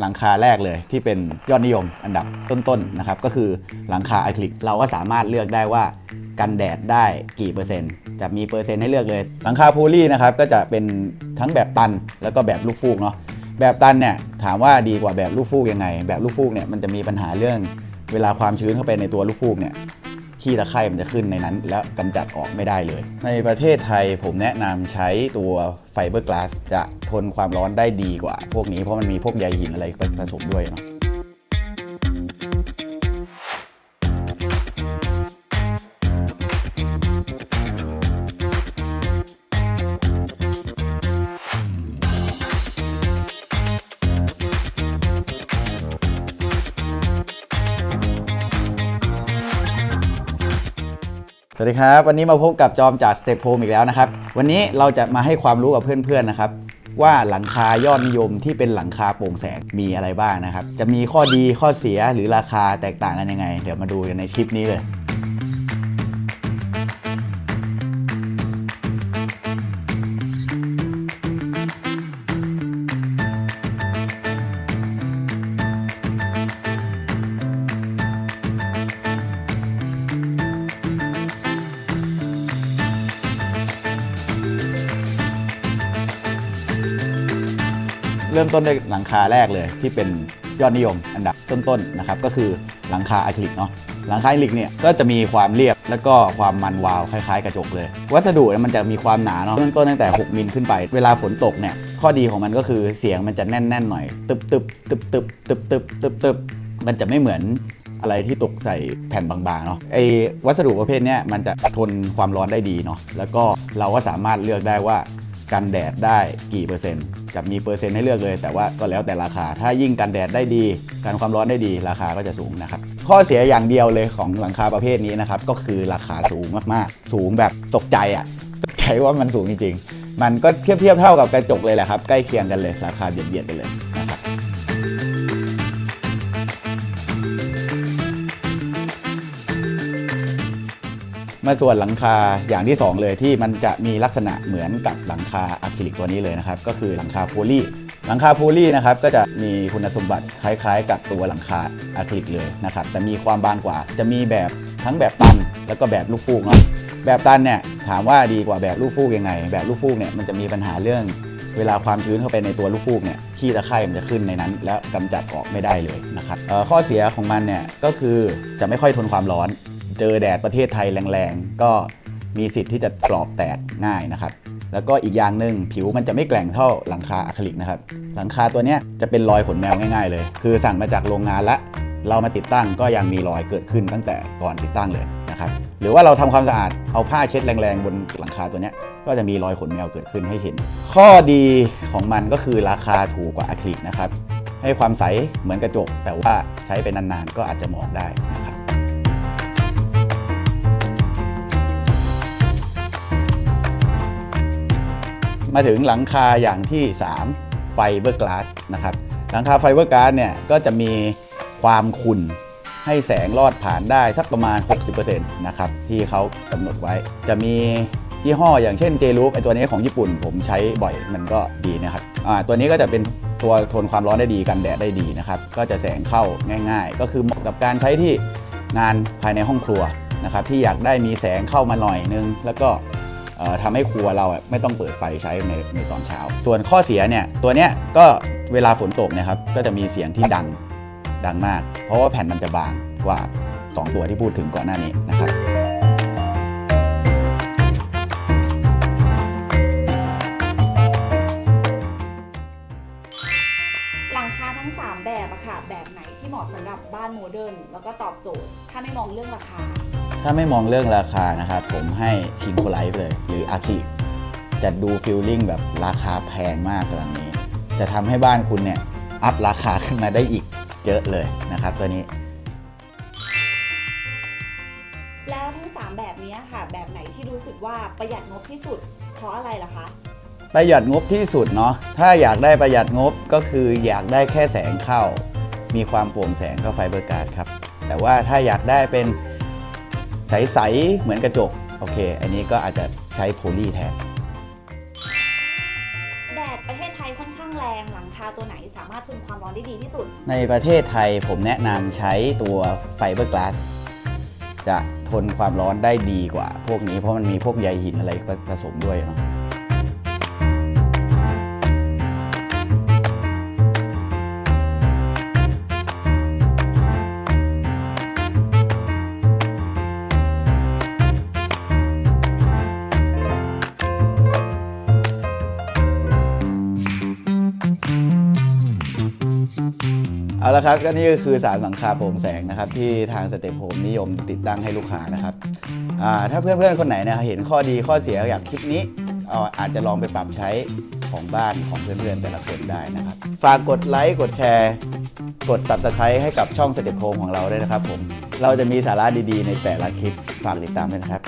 หลังคาแรกเลยที่เป็นยอดนิยมอันดับต้นๆนะครับก็คือหลังคาอะคริลิกเราก็สามารถเลือกได้ว่ากันแดดได้กี่เปอร์เซ็นต์ จะมีเปอร์เซ็นต์ให้เลือกเลย หลังคาโพลีนะครับก็จะเป็นทั้งแบบตันแล้วก็แบบลูกฟูกเนาะแบบตันเนี่ยถามว่าดีกว่าแบบลูกฟูกยังไง แบบลูกฟูกเนี่ยมันจะมีปัญหาเรื่องเวลาความชื้นเข้าไปในตัวลูกฟูกเนี่ย ขี้ตะไคร่มันจะขึ้นในนั้น แล้วกำจัดออกไม่ได้เลย ในประเทศไทยผมแนะนำใช้ตัวไฟเบอร์กลาสจะทนความร้อนได้ดีกว่า พวกนี้เพราะมันมีพวกใยหินอะไรผสมด้วยเนาะ สวัสดีครับ วันนี้มาพบกับจอมจากสเตปโฮมอีกแล้วนะครับ วันนี้เราจะมาให้ความรู้กับเพื่อนๆนะครับ ว่าหลังคายอดนิยมที่เป็นหลังคาโปร่งแสงมีอะไรบ้างนะครับ จะมีข้อดีข้อเสียหรือราคาแตกต่างกันยังไง เดี๋ยวมาดูกันในคลิปนี้เลย ริ่มต้นด้วยหลังคาแรกเลย ที่เป็นยอดนิยมอันดับต้นๆนะครับก็คือหลังคาอะคริลิกเนาะหลังคาอะคริลิกเนี่ยก็จะมีความเรียบแล้วก็ความมันวาวคล้ายๆ กระจกเลย วัสดุมันจะมีความหนาเนาะเริ่มต้นตั้งแต่ 6 มิลขึ้นไป เวลาฝนตกเนี่ยข้อดีของมันก็คือเสียงมันจะแน่นๆหน่อยตึบตึบตึบตึบตึบตึบตึบตึบมันจะไม่เหมือนอะไรที่ตกใส่แผ่นบางๆเนาะไอ้วัสดุประเภทนี้มันจะทนความร้อนได้ดีเนาะแล้วก็เราก็สามารถเลือกได้ว่า กันแดดได้กี่เปอร์เซ็นต์กับมีเปอร์เซ็นต์ให้เลือกเลย แต่ว่าก็แล้วแต่ราคา ถ้ายิ่งกันแดดได้ดี กันความร้อนได้ดีราคาก็จะสูงนะครับ ข้อเสียอย่างเดียวเลยของหลังคาประเภทนี้นะครับก็คือราคาสูงมากๆ สูงแบบตกใจอะ่ะตกใจว่ามันสูงจริงๆ มันก็เทียบเทียบเท่ากับกระจกเลยแหละครับ ใกล้เคียงกันเลยราคาเบียดเบียดกันเลยนะครับ มาส่วนหลังคาอย่างที่ 2 เลยที่มันจะมีลักษณะเหมือนกับหลังคาอะคริลิกตัวนี้เลยนะครับ ก็คือหลังคาโพลีหลังคาโพลีนะครับก็จะมีคุณสมบัติคล้ายๆ กับตัวหลังคาอะคริลิกเลยนะครับแต่มีความบางกว่า จะมีแบบทั้งแบบตันแล้วก็แบบลูกฟูกเนาะแบบตันเนี่ยถามว่าดีกว่าแบบลูกฟูกยังไง แบบลูกฟูกเนี่ยมันจะมีปัญหาเรื่องเวลาความชื้นเข้าไปในตัวลูกฟูกเนี่ยขี้ตะไคร่มันจะขึ้นในนั้น แล้วกำจัดออกไม่ได้เลยนะครับข้อเสียของมันเนี่ยก็คือจะไม่ค่อยทนความร้อน เจอแดดประเทศไทยแรงๆ ก็มีสิทธิ์ที่จะกรอบแตกง่ายนะครับ แล้วก็อีกอย่างหนึ่งผิวมันจะไม่แกร่งเท่าหลังคาอะคริลิกนะครับ หลังคาตัวนี้จะเป็นรอยขนแมวง่ายๆเลย คือสั่งมาจากโรงงานละเรามาติดตั้งก็ยังมีรอยเกิดขึ้นตั้งแต่ก่อนติดตั้งเลยนะครับหรือว่าเราทำความสะอาดเอาผ้าเช็ดแรงๆ บนหลังคาตัวนี้ก็จะมีรอยขนแมวเกิดขึ้นให้เห็น ข้อดีของมันก็คือราคาถูกกว่าอะคริลิกนะครับให้ความใสเหมือนกระจก แต่ว่าใช้ไปนานๆ ก็อาจจะหมองได้นะครับ มาถึงหลังคาอย่างที่ 3 ไฟเบอร์กลาสนะครับหลังคาไฟเบอร์กลาสเนี่ยก็จะมีความขุ่นให้แสงลอดผ่านได้สักประมาณ 60%นะครับที่เขากำหนดไว้ จะมียี่ห้ออย่างเช่นเจลูปไอตัวนี้ของญี่ปุ่นผมใช้บ่อยมันก็ดีนะครับตัวนี้ก็จะเป็นตัวทนความร้อนได้ดีกันแดดได้ดีนะครับก็จะแสงเข้าง่าย ๆ ก็คือเหมาะกับการใช้ที่งานภายในห้องครัวนะครับที่อยากได้มีแสงเข้ามาหน่อยนึง แล้วก็ ทำให้ครัวเราไม่ต้องเปิดไฟใช้ในในตอนเช้า ส่วนข้อเสียเนี่ยตัวเนี้ยก็เวลาฝนตกนะครับก็จะมีเสียงที่ดังดังมาก เพราะว่าแผ่นมันจะบางกว่า 2 ตัวที่พูดถึงก่อนหน้านี้นะครับหลังคาทั้ง3แบบอะค่ะแบบไหนที่เหมาะสำหรับบ้านโมเดิร์นแล้วก็ตอบโจทย์ ถ้าไม่มองเรื่องราคา ถ้าไม่มองเรื่องราคานะครับ ผมให้ชิงโคไลท์เลย หรืออะคริลิกจะดูฟิลลิ่งแบบราคาแพงมากหลังนี้ จะทำให้บ้านคุณเนี่ย อัพราคาขึ้นมาได้อีกเยอะเลยนะครับตัวนี้ แล้วทั้ง 3 แบบนี้ค่ะ แบบไหนที่รู้สึกว่าประหยัดงบที่สุด เพราะอะไรล่ะคะ ประหยัดงบที่สุดเนาะถ้าอยากได้ประหยัดงบก็คืออยากได้แค่แสงเข้า มีความโปร่งแสงก็ไฟเบอร์การ์ดครับแต่ว่าถ้าอยากได้เป็น ใส ๆ เหมือนกระจก โอเค อันนี้ก็อาจจะใช้โพลีแทน แดดประเทศไทยค่อนข้างแรงหลังคาตัวไหนสามารถทนความร้อนอนได้ดีที่สุด ในประเทศไทยผมแนะนำใช้ตัวไฟเบอร์กลาสจะทนความร้อนได้ดีกว่า พวกนี้เพราะมันมีพวกใยหินอะไรผสมด้วยเนาะ เอาละครับก็นี่ก็คือสารหลังคาโปร่งแสงนะครับที่ทางสเตปโฮมนิยมติดตั้งให้ลูกค้านะครับอ่าถ้าเพื่อนๆคนไหนเนะเห็นข้อดีข้อเสียอยางคลิปนี้เอาอาจจะลองไปปรับใช้ของบ้านของเพื่อนๆแต่ละคนได้นะครับ ฝากกดไลค์กดแชร์ กด Subscribe ให้กับช่องสเตปโฮมของเราด้วยนะครับผมเราจะมีสาระดีๆ ในแต่ละคลิปฝากติดตามด้วยนะครับ